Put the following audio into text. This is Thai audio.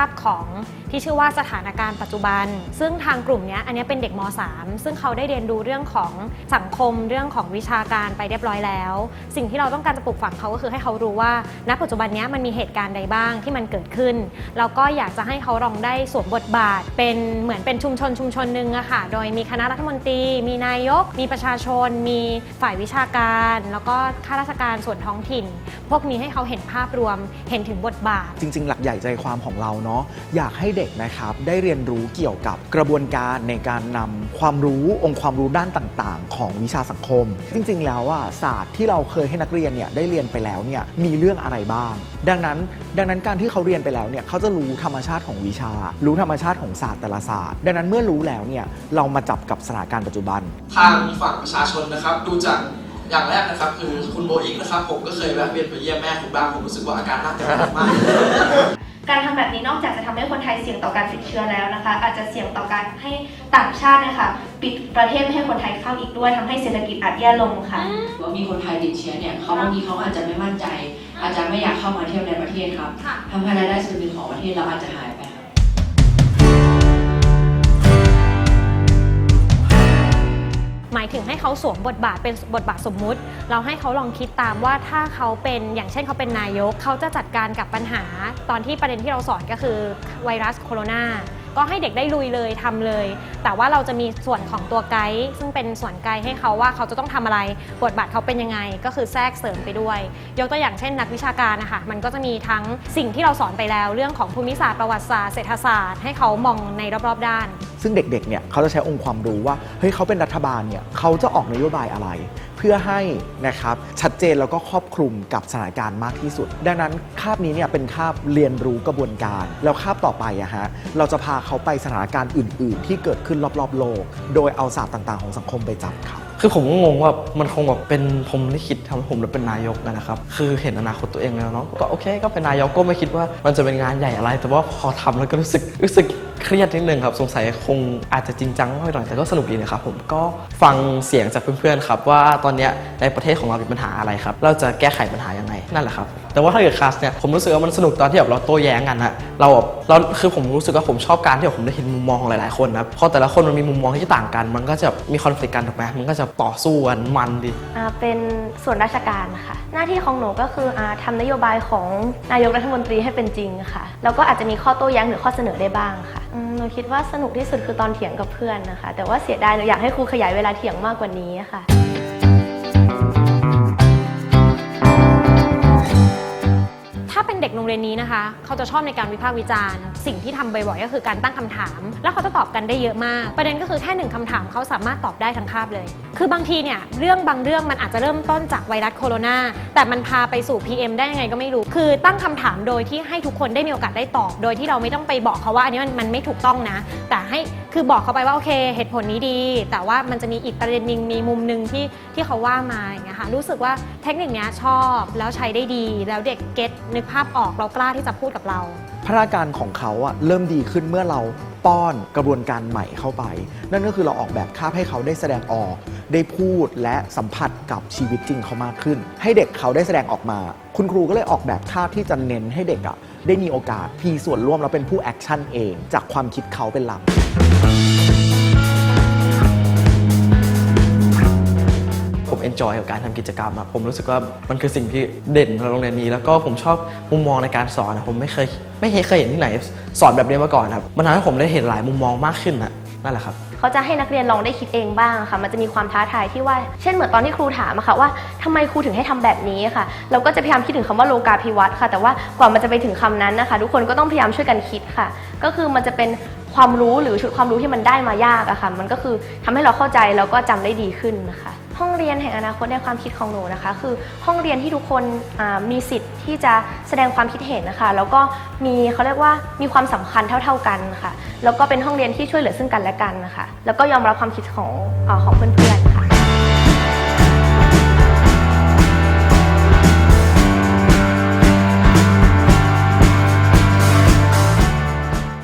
าพของที่ชื่อว่าสถานการณ์ปัจจุบัน ซึ่งทางกลุ่มนี้อันนี้เป็นเด็กม .3 ซึ่งเขาได้เรียนรู้เรื่องของสังคมเรื่องของวิชาการไปเรียบร้อยแล้ว สิ่งที่เราต้องการจะปลูกฝังเขาก็คือให้เขารู้ว่าณปัจจุบันนี้มันมีเหตุการณ์ใดบ้างที่มันเกิดขึ้นแล้วก็อยากจะให้เขาลองได้สวมบทบาท เป็นเหมือนเป็นชุมชนชุมชนหนึ่งอะค่ะ โดยมีคณะรัฐมนตรี มีนายก มีประชาชน มีฝ่ายวิชาการ แล้วก็ข้าราชการส่วนท้องถิ่น พวกนี้ให้เขาเห็นภาพรวมเห็นถึงบทบาท จริง ๆ หลักใหญ่ใจความของเราเนาะอยากให้เด็กนะครับได้เรียนรู้เกี่ยวกับกระบวนการในการนำความรู้องค์ความรู้ด้านต่างๆ ของวิชาสังคม จริงๆ แล้วอะศาสตร์ที่เราเคยให้นักเรียนเนี่ยได้เรียนไปแล้วเนี่ยมีเรื่องอะไรบ้าง ดังนั้นดังนั้นการที่เขาเรียนไปแล้วเนี่ยเขาจะรู้ธรรมชาติของวิชา รู้ธรรมชาติของศาสตร์แต่ละศาสตร์ดังนั้นเมื่อรู้แล้วเนี่ยเรามาจับกับสถานการณ์ปัจจุบัน ทางฝั่งประชาชนนะครับดูจากอย่างแรกนะครับคือคุณโบอิกนะครับผมก็เคยแวะเวียนไปเยี่ยมแม่คุณบ้างผมรู้สึกว่าอาการน่าจะหนักมาก การทำแบบนี้นอกจากจะทำให้คนไทยเสี่ยงต่อการติดเชื้อแล้วนะคะ อาจจะเสี่ยงต่อการให้ต่างชาติเนะคะปิดประเทศไม่ให้คนไทยเข้าอีกด้วยทำให้เศรษฐกิจอาจแย่ลงค่ะว่ามีคนไทยติดเชื้อเนี่ยเขาบางทีเขาอาจจะไม่มั่นใจ อาจจะไม่อยากเข้ามาเที่ยวในประเทศครับค่ะทำให้รายได้ส่วนหนึ่งของประเทศเราอาจจะหาย หมายถึงให้เขาสวมบทบาทเป็นบทบาทสมมุติ เราให้เขาลองคิดตามว่าถ้าเขาเป็นอย่างเช่นเขาเป็นนายก เขาจะจัดการกับปัญหา ตอนที่ประเด็นที่เราสอนก็คือไวรัสโคโรนา ก็ให้เด็กได้ลุยเลยทำเลย แต่ว่าเราจะมีส่วนของตัวไกด์ซึ่งเป็นส่วนไกด์ให้เขาว่าเขาจะต้องทำอะไรบทบาทเขาเป็นยังไง ก็คือแทรกเสริมไปด้วย ยกตัวอย่างเช่นนักวิชาการนะคะมันก็จะมีทั้งสิ่งที่เราสอนไปแล้วเรื่องของภูมิศาสตร์ประวัติศาสตร์เศรษฐศาสตร์ให้เขามองในรอบๆ ด้าน ซึ่งเด็กๆเนี่ยเขาจะใช้องค์ความรู้ว่าเฮ้ยเขาเป็นรัฐบาลเนี่ยเขาจะออกนโยบายอะไรเพื่อให้นะครับชัดเจนแล้วก็ครอบคลุมกับสถานการณ์มากที่สุด ดังนั้นคาบนี้เนี่ยเป็นคาบเรียนรู้กระบวนการ แล้วคาบต่อไปอะฮะเราจะพาเขาไปสถานการณ์อื่น ๆ ที่เกิดขึ้นรอบๆ โลก โดยเอาศาสตร์ต่าง ๆ ของสังคมไปจับครับคือผมก็งงว่ามันคงแบบเป็นผมลิขิตทำให้ผมได้เป็นนายกนะครับคือเห็นอนาคตตัวเองแล้วเนาะก็โอเคก็เป็นนายกก็ไม่คิดว่ามันจะเป็นงานใหญ่อะไร แต่ว่าพอทำแล้วก็รู้สึกรู้สึก เครียดนิดนึงครับ สงสัยคงอาจจะจริงจังไม่หน่อยแต่ก็สนุกดีนะครับผมก็ฟังเสียงจากเพื่อนๆครับว่าตอนเนี้ยในประเทศของเรามีปัญหาอะไรครับ เราจะแก้ไขปัญหายังไงนั่นแหละครับ แต่ว่าถ้าเกิดคลาสเนี่ยผมรู้สึกว่ามันสนุกตอนที่แบบเราโต้แย้งกันฮะเราแบบเราคือผมรู้สึกว่าผมชอบการที่ผมได้เห็นมุมมองของหลายๆคนนะครับพอแต่ละคนมันมีมุมมองที่ต่างกัน มันก็จะมีคอนฟ lict กันถูกไหมมันก็จะต่อสู้กันมันดีอ่าเป็นส่วนราชการค่ะ หน้าที่ของหนูก็คืออาทำนโยบายของนายกรัฐมนตรีให้เป็นจริงค่ะ แล้วก็อาจจะมีข้อโต้แย้งหรือข้อเสนอได้บ้างค่ะหนูคิดว่าสนุกที่สุดคือตอนเถียงกับเพื่อนนะคะ แต่ว่าเสียดายหนูอยากให้ครูขยายเวลาเถียงมากกว่านี้ค่ะ โรงเรียนนี้นะคะ เขาจะชอบในการวิพากษ์วิจารณ์ สิ่งที่ทำบ่อยๆก็คือการตั้งคำถาม แล้วเขาจะตอบกันได้เยอะมาก ประเด็นก็คือแค่หนึ่งคำถามเขาสามารถตอบได้ทั้งคาบเลย คือบางทีเนี่ยเรื่องบางเรื่องมันอาจจะเริ่มต้นจากไวรัสโคโรนาแต่มันพาไปสู่ PM ได้ยังไงก็ไม่รู้ คือตั้งคำถามโดยที่ให้ทุกคนได้มีโอกาสได้ตอบ โดยที่เราไม่ต้องไปบอกเขาว่าอันนี้มันมันไม่ถูกต้องนะ แต่ให้คือบอกเขาไปว่าโอเค เหตุผลนี้ดี แต่ว่ามันจะมีอีกประเด็นหนึงมีมุมหนึ่งที่ที่เขาว่ามาอย่างเงี้ยค่ะรู้สึกว่าเทคนิคเนี้ยชอบแล้วใช้ได้ดีแล้วเด็กเก็ตนึกภาพออกเรากล้าที่จะพูดกับเราพัฒนาการของเขาอะเริ่มดีขึ้นเมื่อเราป้อนกระบวนการใหม่เข้าไป นั่นก็คือเราออกแบบคาบให้เขาได้แสดงออก ได้พูดและสัมผัสกับชีวิตจริงเขามากขึ้น ให้เด็กเขาได้แสดงออกมา คุณครูก็เลยออกแบบคาบที่จะเน้นให้เด็กอะได้มีโอกาสมีส่วนร่วมแล้วเป็นผู้แอคชั่นเอง จากความคิดเขาเป็นหลัก จอยกับการทำกิจกรรมอะผมรู้สึกว่ามันคือสิ่งที่เด่นของโรงเรียนนี้ แล้วก็ผมชอบมุมมองในการสอนอะผมไม่เคยไม่เคยเห็นที่ไหนสอนแบบนี้มาก่อนครับมันทำให้ผมได้เห็นหลายมุมมองมากขึ้นนะนั่นแหละครับเขาจะให้นักเรียนลองได้คิดเองบ้างค่ะ มันจะมีความท้าทายที่ว่า เช่นเหมือนตอนที่ครูถามอะค่ะว่าทำไมครูถึงให้ทำแบบนี้ค่ะ เราก็จะพยายามคิดถึงคำว่าโลกาภิวัตน์ค่ะ แต่ว่ากว่ามันจะไปถึงคำนั้นนะคะ ทุกคนก็ต้องพยายามช่วยกันคิดค่ะ ก็คือมันจะเป็นความรู้หรือชุดความรู้ที่มันได้มายากอะค่ะ มันก็คือทำให้เราเข้าใจแล้วก็จำได้ดีขึ้นนะคะ ห้องเรียนแห่งอนาคตในความคิดของหนูนะคะ คือห้องเรียนที่ทุกคนมีสิทธิ์ที่จะแสดงความคิดเห็นนะคะ แล้วก็มีเขาเรียกว่ามีความสำคัญเท่า ๆกันค่ะ แล้วก็เป็นห้องเรียนที่ช่วยเหลือซึ่งกันและกันนะคะ แล้วก็ยอมรับความคิดของอของเพื่อนๆค่ะ